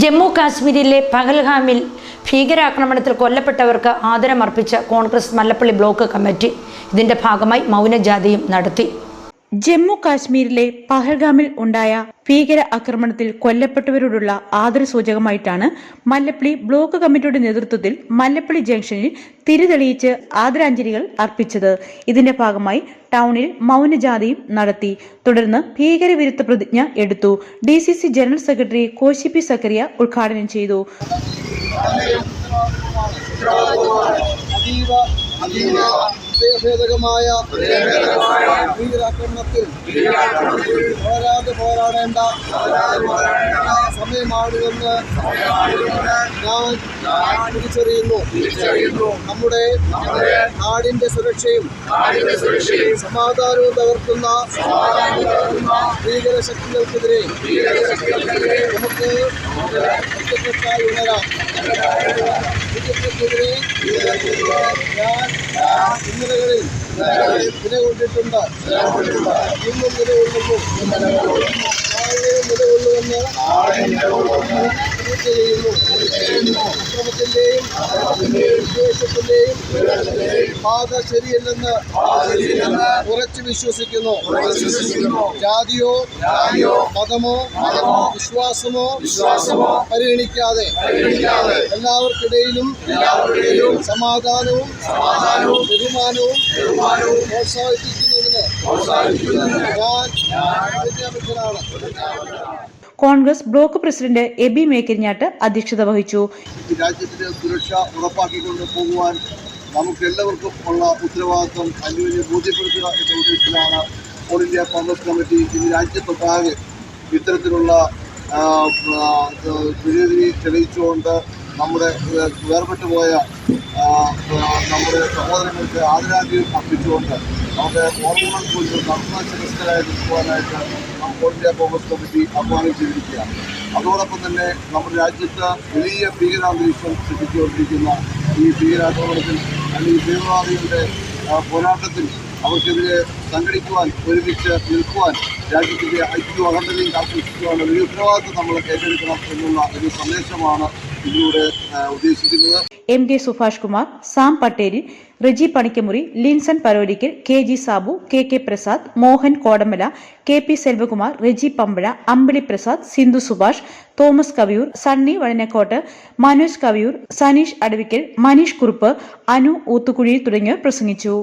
ജമ്മു കാശ്മീരിലെ പഹൽഗാമിൽ ഭീകരാക്രമണത്തിൽ കൊല്ലപ്പെട്ടവർക്ക് ആദരമർപ്പിച്ച കോൺഗ്രസ് മല്ലപ്പള്ളി ബ്ലോക്ക് കമ്മിറ്റി ഇതിന്റെ ഭാഗമായി മൗനജാഥയും നടത്തി. ജമ്മു കാശ്മീരിലെ പഹൽഗാമിൽ ഉണ്ടായ ഭീകര ആക്രമണത്തിൽ കൊല്ലപ്പെട്ടവരോടുള്ള ആദരസൂചകമായിട്ടാണ് മല്ലപ്പള്ളി ബ്ലോക്ക് കമ്മിറ്റിയുടെ നേതൃത്വത്തിൽ മല്ലപ്പള്ളി ജംഗ്ഷനിൽ തിരിതെളിയിച്ച് ആദരാഞ്ജലികൾ അർപ്പിച്ചത്. ഇതിന്റെ ഭാഗമായി ടൗണിൽ മൗനജാഥയും നടത്തി. തുടർന്ന് ഭീകരവിരുദ്ധ പ്രതിജ്ഞ എടുത്തു. D C C general secretary Koshy P Zachariah ഉദ്ഘാടനം ചെയ്തു. അതീവ അതീവ ഹൃദയഭേദകമായ ഭീകരാക്രമണത്തിൽ പോരാതെ പോരാടേണ്ട സമയമാണിതെന്ന് ഞാൻ തിരിച്ചറിയുന്നു. നമ്മുടെ നാടിന്റെ സുരക്ഷയും സമാധാനവും തകർക്കുന്ന ഭീകര ശക്തികൾക്കെതിരെ നമുക്ക് ഒറ്റക്കെട്ടായി ഉണരാം. ഭീകരത്തിനെതിരെ ഞാൻ ഇന്നലകളിൽ നിലകൊണ്ടിട്ടുണ്ട് ഇന്നും നിലകൊള്ളുന്നു നാളെയും നിലകൊള്ളുമെന്ന് ചെയ്യുന്നു ശരിയല്ലെന്ന് ഉറച്ചു വിശ്വസിക്കുന്നു. ജാതിയോ മതമോ വിശ്വാസമോ പരിഗണിക്കാതെ എല്ലാവർക്കിടയിലും സമാധാനവും ബഹുമാനവും പ്രോത്സാഹിപ്പിക്കുന്നതിന് ഞാൻ പ്രതിജ്ഞാബദ്ധനാണ് കോൺഗ്രസ് ബ്ലോക്ക് പ്രസിഡന്റ് എബി മേക്കരിഞ്ഞാട്ട് അധ്യക്ഷത വഹിച്ചു. രാജ്യത്തിന്റെ സുരക്ഷ ഉറപ്പാക്കിക്കൊണ്ട് പോകുവാൻ നമുക്ക് എല്ലാവർക്കും ഉള്ള ഉത്തരവാദിത്വം അന്യോന്യം ബോധ്യപ്പെടുത്തുക എന്ന ഉദ്ദേശത്തിലാണ് ഓൾ ഇന്ത്യ കോൺഗ്രസ് കമ്മിറ്റി ഇന്ന് രാജ്യത്തൊട്ടാകെ ഇത്തരത്തിലുള്ള തെളിയിച്ചുകൊണ്ട് നമ്മുടെ ഏ, നമ്മുടെ സഹോദരങ്ങൾക്ക് ആദരാഞ്ജലി അർപ്പിച്ചുകൊണ്ട് നമ്മുടെ ഓർമ്മകൾ കൊണ്ട് നർമ്മശിരസ്ഥരായി നിൽക്കുവാനായിട്ട് നമുക്ക് ഓൾ ഇന്ത്യ കോൺഗ്രസ് കമ്മിറ്റി ആഹ്വാനം ചെയ്തിരിക്കുകയാണ്. അതോടൊപ്പം തന്നെ നമ്മുടെ രാജ്യത്ത് വലിയ ഭീകരാന്തരീക്ഷം സൃഷ്ടിച്ചുകൊണ്ടിരിക്കുന്ന ഈ ഭീകരാക്രമണത്തിൽ അല്ലെങ്കിൽ തീവ്രവാദികളുടെ പോരാട്ടത്തിൽ അവർക്കെതിരെ സംഘടിക്കുവാൻ ഒരുമിച്ച് നിൽക്കുവാൻ രാജ്യത്തിന്റെ ഐക്യവും അഖണ്ഡതയും കാത്തുസൂക്ഷിക്കുവാനുള്ള വലിയ ഉത്തരവാദിത്വം നമ്മൾ ഏറ്റെടുക്കണം എന്നുള്ള ഒരു സന്ദേശമാണ് ഇതിലൂടെ ഉദ്ദേശിക്കുന്നത് M K Subhash Kumar Sam Patteri Riji Panikkamuri Linson Parolickal K G Sabu K K Prasad Mohan Kodamala K P Selvakumar Riji Pampazha Ambili Prasad Sindhu Subhash Thomas Kaviyoor Sunny Vazhanakkottu Manoj Kaviyoor Saneesh Adavickal Maneesh Kurup Anu Oothukuzhi തുടങ്ങിയവർ പ്രസംഗിച്ചു.